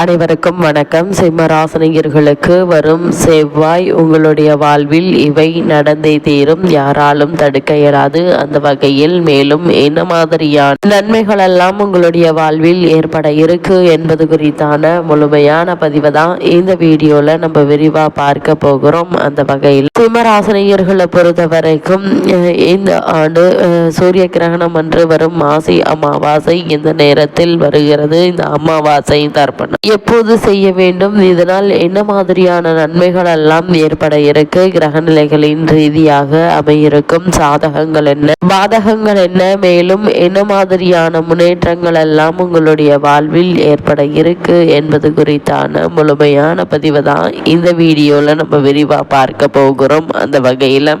அனைவருக்கும் வணக்கம். சிம்மராசனியர்களுக்கு வரும் செவ்வாய் உங்களுடைய வாழ்வில் இவை நடந்தே தீரும். யாராலும் தடுக்க இயலாது. அந்த வகையில் மேலும் என்ன மாதிரியான நன்மைகளெல்லாம் உங்களுடைய வாழ்வில் ஏற்பட இருக்கு என்பது குறித்தான முழுமையான பதிவை தான் இந்த வீடியோல நம்ம விரிவா பார்க்க போகிறோம். அந்த வகையில் சிம்மராசனியர்களை பொறுத்த வரைக்கும் இந்த ஆண்டு சூரிய கிரகணம் அன்று வரும் மாசி அமாவாசை இந்த நேரத்தில் வருகிறது. இந்த அமாவாசை தர்ப்பணம் எப்போது செய்ய வேண்டும்? இதனால் என்ன மாதிரியான நன்மைகள் எல்லாம் ஏற்பட இருக்கு? கிரக நிலைகளின் ரீதியாக அமையிருக்கும் சாதகங்கள் என்ன? பாதகங்கள் என்ன? மேலும் என்ன மாதிரியான முன்னேற்றங்கள் எல்லாம் உங்களுடைய வாழ்வில் ஏற்பட இருக்கு என்பது குறித்தான முழுமையான பதிவு தான் இந்த வீடியோவில் நம்ம விரிவாக பார்க்க போகிறோம். அந்த வகையில்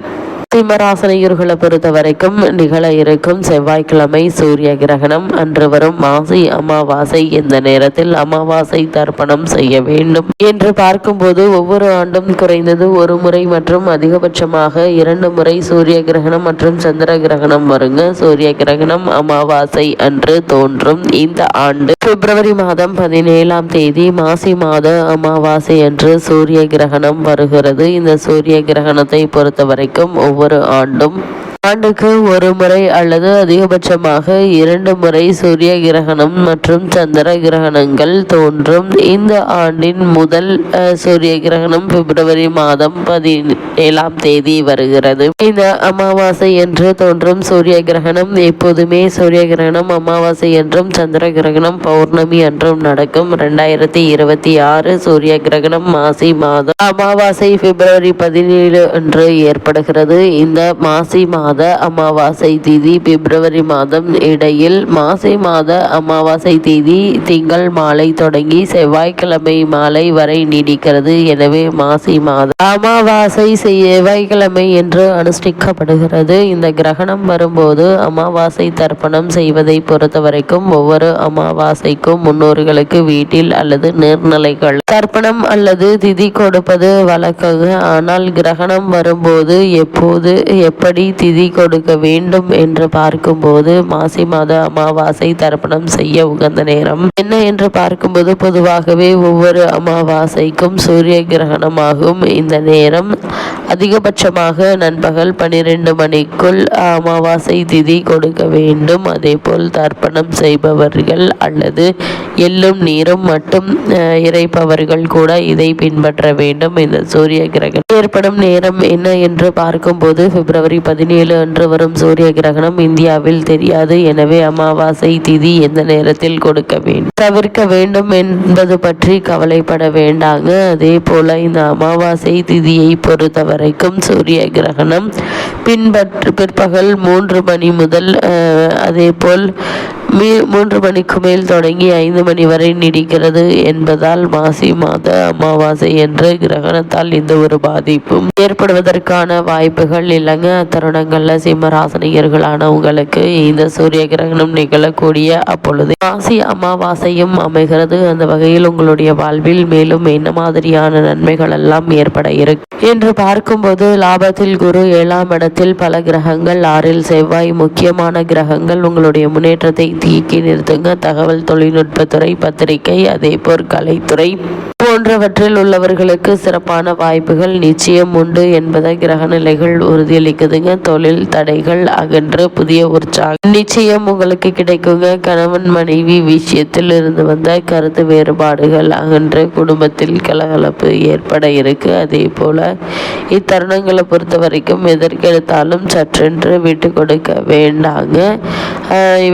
சிம்மராசனியர்களை பொறுத்த வரைக்கும் நிகழ இருக்கும் செவ்வாய்க்கிழமை சூரிய கிரகணம். அன்று வரும் மாசி அமாவாசை இந்த நேரத்தில் அமாவாசை தர்ப்பணம் செய்ய வேண்டும் என்று பார்க்கும்போது ஒவ்வொரு ஆண்டும் குறைந்தது ஒரு முறை மற்றும் அதிகபட்சமாக இரண்டு முறை சூரிய கிரகணம் மற்றும் சந்திர கிரகணம் வருங்க. சூரிய கிரகணம் அமாவாசை அன்று தோன்றும். இந்த ஆண்டு பிப்ரவரி மாதம் பதினேழாம் தேதி மாசி மாத அமாவாசை அன்று சூரிய கிரகணம் வருகிறது. இந்த சூரிய கிரகணத்தை பொறுத்த வரைக்கும் ஒவ்வொரு ஆண்டும் ஆண்டுக்கு ஒரு முறை அல்லது அதிகபட்சமாக இரண்டு முறை சூரிய கிரகணம் மற்றும் சந்திர கிரகணங்கள் தோன்றும். இந்த ஆண்டின் முதல் சூரிய கிரகணம் பிப்ரவரி மாதம் பதினேழாம் தேதி வருகிறது. இந்த அமாவாசை என்று தோன்றும் சூரிய கிரகணம் எப்போதுமே சூரிய கிரகணம் அமாவாசை என்றும் சந்திர கிரகணம் பௌர்ணமி என்றும் நடக்கும். ரெண்டாயிரத்தி இருபத்தி ஆறு சூரிய கிரகணம் மாசி மாதம். அமாவாசை பிப்ரவரி பதினேழு அன்று ஏற்படுகிறது. இந்த மாசி மாதம் மாத அமாவாசை திதி பிப்ரவரி மாதம் இடையில் மாசி மாத அமாவாசை தேதி திங்கள் மாலை தொடங்கி செவ்வாய்க்கிழமை மாலை வரை நீடிக்கிறது. எனவே மாசி மாத அமாவாசை செவ்வாய்க்கிழமை என்று அனுஷ்டிக்கப்படுகிறது. இந்த கிரகணம் வரும்போது அமாவாசை தர்ப்பணம் செய்வதை பொறுத்த வரைக்கும் ஒவ்வொரு அமாவாசைக்கும் முன்னோர்களுக்கு வீட்டில் அல்லது நீர்நிலைகள் தர்ப்பணம் அல்லது திதி கொடுப்பது வழக்கங்க. ஆனால் கிரகணம் வரும்போது எப்போது எப்படி திதி கொடுக்க வேண்டும் என்று பார்க்கும்போது மாசி மாத அமாவாசை தர்ப்பணம் செய்ய உகந்த நேரம். என்ன என்று பார்க்கும்போது பொதுவாகவே ஒவ்வொரு அமாவாசைக்கும் சூரிய கிரகணமாகும் இந்த நேரம். அதிகபட்சமாக நண்பகல் பனிரெண்டு மணிக்குள் அமாவாசை திதி கொடுக்க வேண்டும். அதேபோல் தர்ப்பணம் செய்பவர்கள் அல்லது எள்ளும் நீரும் மட்டும் இறைப்பவர்கள் கூட இதை பின்பற்ற வேண்டும். இந்த சூரிய கிரகணம் ஏற்படும் நேரம் என்ன என்று பார்க்கும்போது பிப்ரவரி பதினேழு அன்று வரும் சூரிய கிரகணம் இந்தியாவில் தெரியாது. எனவே அமாவாசை திதி எந்த நேரத்தில் கொடுக்க வேண்டும்? தவிர்க்க வேண்டும் என்பது பற்றி கவலைப்பட வேண்டாங்க. அதே போல இந்த அமாவாசை திதியை பொறுத்த வரைக்கும் சூரிய கிரகணம் பின்பற்று பிற்பகல் மூன்று மணி முதல் அதே போல் மூன்று மணிக்கு மேல் தொடங்கி ஐந்து மணி வரை நீடிக்கிறது என்பதால் மாசி மாத அமாவாசை என்ற கிரகணத்தால் எந்த ஒரு பாதிப்பும் ஏற்படுவதற்கான வாய்ப்புகள் இல்லைங்க. தருணங்களில் சிம்மராசனிகர்களான உங்களுக்கு இந்த சூரிய கிரகணம் நிகழக்கூடிய அப்பொழுது மாசி அமாவாசையும் அமைகிறது. அந்த வகையில் உங்களுடைய வாழ்வில் மேலும் என்ன மாதிரியான நன்மைகள் எல்லாம் ஏற்பட இருக்கு என்று பார்க்கும்போது லாபத்தில் குரு ஏழாம் இடத்தில் பல கிரகங்கள் ஆறில் செவ்வாய் முக்கியமான கிரகங்கள் உங்களுடைய முன்னேற்றத்தை தீக்கி நிறுத்துங்க. தகவல் தொழில்நுட்பத்துறை பத்திரிகை அதேபோல் கலைத்துறை போன்றவற்றில் உள்ளவர்களுக்கு சிறப்பான வாய்ப்புகள் நிச்சயம் உண்டு என்பதை கிரக நிலைகள் உறுதியளிக்குதுங்க. தொழில் தடைகள் அகன்று புதிய உற்சாகம் நிச்சயம் உங்களுக்கு கிடைக்குங்க. கணவன் மனைவி விஷயத்தில் இருந்து வந்த கருத்து வேறுபாடுகள் அகன்று குடும்பத்தில் கலகலப்பு ஏற்பட இருக்கு. அதே போல இத்தருணங்களை பொறுத்த வரைக்கும் எதற்கெடுத்தாலும் சற்றென்று விட்டு கொடுக்க வேண்டாங்க.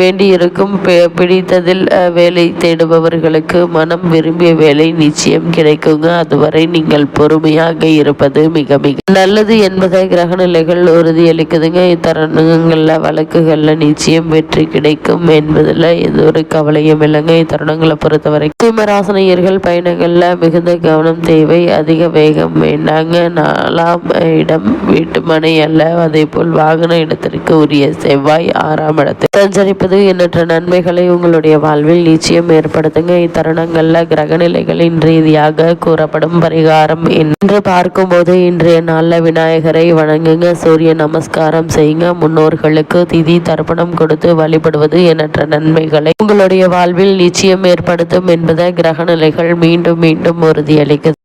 வேண்டி இருக்கும் பி- பிடித்ததில் வேலை தேடுபவர்களுக்கு மனம் விரும்பிய வேலை நிச்சயம் கிடைக்குங்க. அதுவரை நீங்கள் பொறுமையாக இருப்பது மிக மிக நல்லது என்பதை கிரக நிலைகள் உறுதியளிக்குதுங்க. இத்தருணங்களில் வழக்குகளில் நிச்சயம் வெற்றி கிடைக்கும் என்பதில் எந்த ஒரு கவலையும் இல்லைங்க. இத்தருணங்களை பொறுத்தவரை சிம்மராசனையர்கள் பயணங்களில் மிகுந்த கவனம் தேவை அதிக வேகம் வேண்டாங்க. நாலாம் இடம் வீட்டு மனை அல்ல. அதே போல் வாகன இடத்திற்கு உரிய செவ்வாய் ஆறாம் இடத்தில் சஞ்சரிப்பது எண்ணற்ற நன்மைகளை உங்களுடைய வாழ்வில் நிச்சயம் ஏற்படுத்துங்க. இத்தருணங்கள்ல கிரக நிலைகளின் ரீதியாக கூறப்படும் பரிகாரம் என்று பார்க்கும்போது இன்றைய நாளில் விநாயகரை வணங்குங்க. சூரிய நமஸ்காரம் செய்யுங்க. முன்னோர்களுக்கு திதி தர்ப்பணம் கொடுத்து வழிபடுவது எண்ணற்ற நன்மைகளை உங்களுடைய வாழ்வில் நிச்சயம் ஏற்படுத்தும் என்பதை கிரக நிலைகள் மீண்டும் மீண்டும் உறுதியளிக்குது.